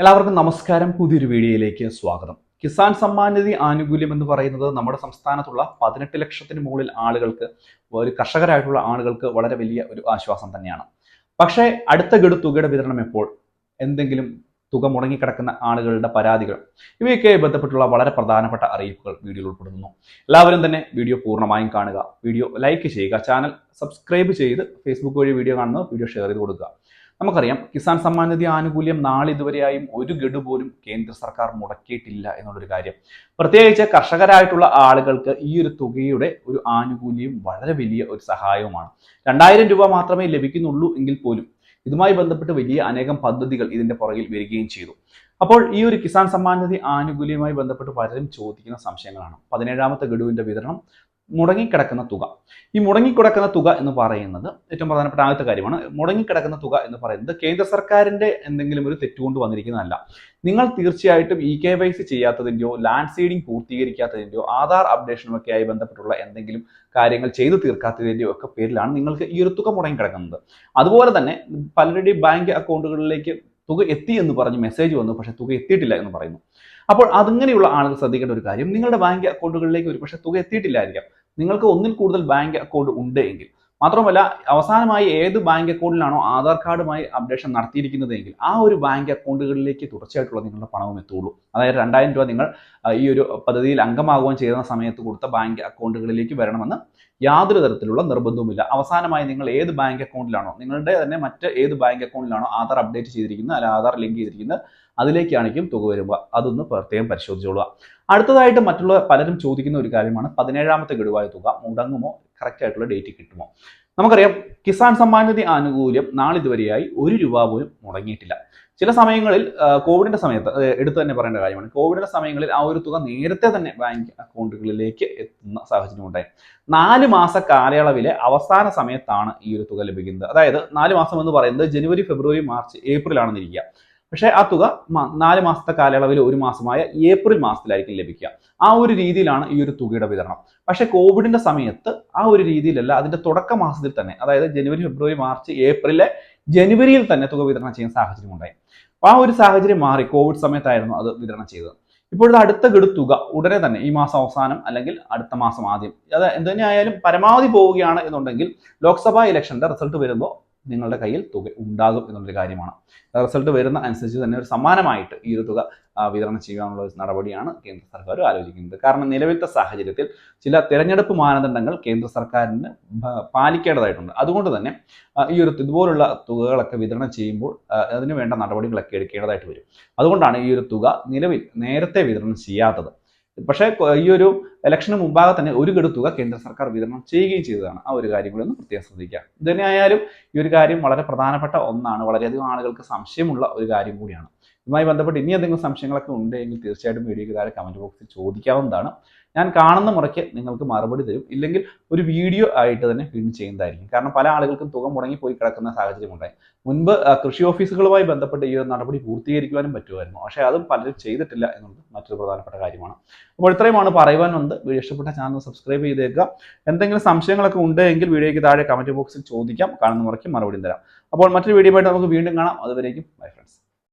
എല്ലാവർക്കും നമസ്കാരം. പുതിയൊരു വീഡിയോയിലേക്ക് സ്വാഗതം. കിസാൻ സമ്മാൻ നിധി ആനുകൂല്യം എന്ന് പറയുന്നത് നമ്മുടെ സംസ്ഥാനത്തുള്ള പതിനെട്ട് ലക്ഷത്തിന് മുകളിൽ ആളുകൾക്ക് ഒരു കർഷകരായിട്ടുള്ള ആളുകൾക്ക് വളരെ വലിയ ഒരു ആശ്വാസം തന്നെയാണ്. പക്ഷേ അടുത്ത ഗഡു തുകയുടെ വിതരണം എപ്പോൾ? എന്തെങ്കിലും തുക മുടങ്ങിക്കിടക്കുന്ന ആളുകളുടെ പരാതികൾ. ഇവയൊക്കെ ബന്ധപ്പെട്ടുള്ള വളരെ പ്രധാനപ്പെട്ട അറിയിപ്പുകൾ വീഡിയോയിൽ ഉൾപ്പെടുന്നു. എല്ലാവരും തന്നെ വീഡിയോ പൂർണമായും കാണുക. വീഡിയോ ലൈക്ക് ചെയ്യുക. ചാനൽ സബ്സ്ക്രൈബ് ചെയ്ത് ഫേസ്ബുക്ക് വഴി വീഡിയോ കാണുന്നത് വീഡിയോ ഷെയർ ചെയ്ത് കൊടുക്കുക. നമുക്കറിയാം കിസാൻ സമ്മാൻ നിധി ആനുകൂല്യം നാളിതുവരെയായും ഒരു ഗഡു പോലും കേന്ദ്ര സർക്കാർ മുടക്കിയിട്ടില്ല എന്നുള്ളൊരു കാര്യം. പ്രത്യേകിച്ച് കർഷകരായിട്ടുള്ള ആളുകൾക്ക് ഈ ഒരു തുകയുടെ ഒരു ആനുകൂല്യം വളരെ വലിയ ഒരു സഹായവുമാണ്. രണ്ടായിരം രൂപ മാത്രമേ ലഭിക്കുന്നുള്ളൂ എങ്കിൽ പോലും ഇതുമായി ബന്ധപ്പെട്ട് വലിയ അനേകം പദ്ധതികൾ ഇതിന്റെ പുറകിൽ വരികയും ചെയ്തു. അപ്പോൾ ഈ ഒരു കിസാൻ സമ്മാൻ നിധി ആനുകൂല്യവുമായി ബന്ധപ്പെട്ട് പലരും ചോദിക്കുന്ന സംശയങ്ങളാണ്. പതിനേഴാമത്തെ ഗഡുവിന്റെ വിതരണം മുടങ്ങിക്കിടക്കുന്ന തുക. ഈ മുടങ്ങിക്കിടക്കുന്ന തുക എന്ന് പറയുന്നത് ഏറ്റവും പ്രധാനപ്പെട്ട ആദ്യത്തെ കാര്യമാണ്. മുടങ്ങിക്കിടക്കുന്ന തുക എന്ന് പറയുന്നത് കേന്ദ്ര സർക്കാരിന്റെ എന്തെങ്കിലും ഒരു തെറ്റുകൊണ്ട് വന്നിരിക്കുന്നതല്ല. നിങ്ങൾ തീർച്ചയായിട്ടും ഇ കെ വൈ സി ചെയ്യാത്തതിന്റെയോ ലാൻഡ് സീഡിംഗ് പൂർത്തീകരിക്കാത്തതിന്റെയോ ആധാർ അപ്ഡേഷനുമൊക്കെ ആയി ബന്ധപ്പെട്ടുള്ള എന്തെങ്കിലും കാര്യങ്ങൾ ചെയ്തു തീർക്കാത്തതിന്റെയോ ഒക്കെ പേരിലാണ് നിങ്ങൾക്ക് ഈ ഒരു തുക മുടങ്ങിക്കിടക്കുന്നത്. അതുപോലെ തന്നെ പലരുടെയും ബാങ്ക് അക്കൗണ്ടുകളിലേക്ക് തുക എത്തി എന്ന് പറഞ്ഞ് മെസ്സേജ് വന്നു പക്ഷേ തുക എത്തിയിട്ടില്ല എന്ന് പറയുന്നു. അപ്പോൾ അതിങ്ങനെയുള്ള ആളുകൾ ശ്രദ്ധിക്കേണ്ട ഒരു കാര്യം നിങ്ങളുടെ ബാങ്ക് അക്കൗണ്ടുകളിലേക്ക് ഒരു പക്ഷേ തുക എത്തിയിട്ടില്ലായിരിക്കാം. നിങ്ങൾക്ക് ഒന്നിൽ കൂടുതൽ ബാങ്ക് അക്കൗണ്ട് ഉണ്ട് എങ്കിൽ. മാത്രമല്ല അവസാനമായി ഏത് ബാങ്ക് അക്കൗണ്ടിലാണോ ആധാർ കാർഡുമായി അപ്ഡേഷൻ നടത്തിയിരിക്കുന്നതെങ്കിൽ ആ ഒരു ബാങ്ക് അക്കൗണ്ടുകളിലേക്ക് തുടർച്ചയായിട്ടുള്ള നിങ്ങളുടെ പണവും എത്തുള്ളൂ അതായത് രണ്ടായിരം രൂപ നിങ്ങൾ ഈ ഒരു പദ്ധതിയിൽ അംഗമാകുവാൻ ചെയ്യുന്ന സമയത്ത് കൊടുത്ത ബാങ്ക് അക്കൗണ്ടുകളിലേക്ക് വരണമെന്ന് യാതൊരു തരത്തിലുള്ള നിർബന്ധവുമില്ല. അവസാനമായി നിങ്ങൾ ഏത് ബാങ്ക് അക്കൗണ്ടിലാണോ നിങ്ങളുടെ തന്നെ മറ്റ് ഏത് ബാങ്ക് അക്കൗണ്ടിലാണോ ആധാർ അപ്ഡേറ്റ് ചെയ്തിരിക്കുന്നത് അല്ലെങ്കിൽ ആധാർ ലിങ്ക് ചെയ്തിരിക്കുന്നത് അതിലേക്കാണിക്കും തുക വരിക. അതൊന്ന് പ്രത്യേകം പരിശോധിച്ചോളുക. അടുത്തതായിട്ട് മറ്റുള്ള പലരും ചോദിക്കുന്ന ഒരു കാര്യമാണ് പതിനേഴാമത്തെ ഗഡുവായ തുക മുടങ്ങുമോ? കറക്റ്റ് ആയിട്ടുള്ള ഡേറ്റ് കിട്ടുമോ? നമുക്കറിയാം കിസാൻ സമ്മാൻ നിധി ആനുകൂല്യം നാളിതുവരെയായി ഒരു രൂപ പോലും മുടങ്ങിയിട്ടില്ല. ചില സമയങ്ങളിൽ കോവിഡിന്റെ സമയത്ത് എടുത്തു തന്നെ പറയേണ്ട കാര്യമാണ്. കോവിഡിന്റെ സമയങ്ങളിൽ ആ ഒരു തുക നേരത്തെ തന്നെ ബാങ്ക് അക്കൗണ്ടുകളിലേക്ക് എത്തുന്ന സാഹചര്യം ഉണ്ടായി. നാല് മാസ കാലയളവിലെ അവസാന സമയത്താണ് ഈ ഒരു തുക ലഭിക്കുന്നത്. അതായത് നാല് മാസം എന്ന് പറയുന്നത് ജനുവരി ഫെബ്രുവരി മാർച്ച് ഏപ്രിൽ ആണെന്ന് ഇരിക്കുക പക്ഷേ ആ തുക നാല് മാസത്തെ കാലയളവിൽ ഒരു മാസമായ ഏപ്രിൽ മാസത്തിലായിരിക്കും ലഭിക്കുക. ആ ഒരു രീതിയിലാണ് ഈ ഒരു തുകയുടെ വിതരണം. പക്ഷേ കോവിഡിന്റെ സമയത്ത് ആ ഒരു രീതിയിലല്ല അതിന്റെ തുടക്ക മാസത്തിൽ തന്നെ അതായത് ജനുവരി ഫെബ്രുവരി മാർച്ച് ഏപ്രിലെ ജനുവരിയിൽ തന്നെ തുക വിതരണം ചെയ്യുന്ന സാഹചര്യം ഉണ്ടായി. ആ ഒരു സാഹചര്യം മാറി കോവിഡ് സമയത്തായിരുന്നു അത് വിതരണം ചെയ്തത്. ഇപ്പോഴത്തെ അടുത്ത ഗഡു തുക ഉടനെ തന്നെ ഈ മാസം അവസാനം അല്ലെങ്കിൽ അടുത്ത മാസം ആദ്യം അത് എന്ത് തന്നെയായാലും പരമാവധി പോവുകയാണ് എന്നുണ്ടെങ്കിൽ ലോക്സഭാ ഇലക്ഷന്റെ റിസൾട്ട് വരുമ്പോൾ നിങ്ങളുടെ കയ്യിൽ തുക ഉണ്ടാകും എന്നുള്ളൊരു കാര്യമാണ്. റിസൾട്ട് വരുന്ന അനുസരിച്ച് തന്നെ ഒരു സമാനമായിട്ട് ഈ ഒരു തുക വിതരണം ചെയ്യാനുള്ള ഒരു നടപടിയാണ് കേന്ദ്ര സർക്കാർ ആലോചിക്കുന്നത്. കാരണം നിലവിലത്തെ സാഹചര്യത്തിൽ ചില തിരഞ്ഞെടുപ്പ് മാനദണ്ഡങ്ങൾ കേന്ദ്ര സർക്കാരിന് പാലിക്കേണ്ടതായിട്ടുണ്ട്. അതുകൊണ്ട് തന്നെ ഈ ഒരു ഇതുപോലുള്ള തുകകളൊക്കെ വിതരണം ചെയ്യുമ്പോൾ അതിന് വേണ്ട നടപടികളൊക്കെ എടുക്കേണ്ടതായിട്ട് വരും. അതുകൊണ്ടാണ് ഈ ഒരു തുക നിലവിൽ നേരത്തെ വിതരണം ചെയ്യാത്തത്. പക്ഷേ ഈ ഒരു ഇലക്ഷന് മുമ്പാകെ തന്നെ ഒരു ഗഡു കേന്ദ്ര സർക്കാർ വിതരണം ചെയ്യുകയും ചെയ്തതാണ്. ആ ഒരു കാര്യം കൂടി ഒന്ന് പ്രത്യേകം ശ്രദ്ധിക്കുക. ഇത് തന്നെയായാലും ഈ ഒരു കാര്യം വളരെ പ്രധാനപ്പെട്ട ഒന്നാണ്. വളരെയധികം ആളുകൾക്ക് സംശയമുള്ള ഒരു കാര്യം കൂടിയാണ്. ഇതുമായി ബന്ധപ്പെട്ട് ഇനി എന്തെങ്കിലും സംശയങ്ങളൊക്കെ ഉണ്ടെങ്കിൽ തീർച്ചയായിട്ടും വീഡിയോയ്ക്ക് താഴെ കമന്റ് ബോക്സിൽ ചോദിക്കാവുന്നതാണ്. ഞാൻ കാണുന്ന മുറയ്ക്ക് നിങ്ങൾക്ക് മറുപടി തരും. ഇല്ലെങ്കിൽ ഒരു വീഡിയോ ആയിട്ട് തന്നെ വീണ്ടും ചെയ്യുന്നതായിരിക്കും. കാരണം പല ആളുകൾക്കും തുക മുടങ്ങി പോയി കിടക്കുന്ന സാഹചര്യം ഉണ്ടായി. മുൻപ് കൃഷി ഓഫീസുകളുമായി ബന്ധപ്പെട്ട് ഈ ഒരു നടപടി പൂർത്തീകരിക്കുവാനും പറ്റുമായിരുന്നു. പക്ഷേ അതും പലരും ചെയ്തിട്ടില്ല എന്നുള്ളത് മറ്റൊരു പ്രധാനപ്പെട്ട കാര്യമാണ്. അപ്പോൾ ഇത്രയുമാണ് പറയുവാൻ വന്നത് വീഡിയോ ഇഷ്ടപ്പെട്ട ചാനൽ സബ്സ്ക്രൈബ് ചെയ്തേക്കുക. എന്തെങ്കിലും സംശയങ്ങളൊക്കെ ഉണ്ടെങ്കിൽ വീഡിയോയ്ക്ക് താഴെ കമന്റ് ബോക്സിൽ ചോദിക്കാം. കാണുന്ന മുറയ്ക്ക് മറുപടി തരാം. അപ്പോൾ മറ്റൊരു വീഡിയോ ആയിട്ട് നമുക്ക് വീണ്ടും കാണാം. അതുവരേക്കും ബൈ ഫ്രണ്ട്സ്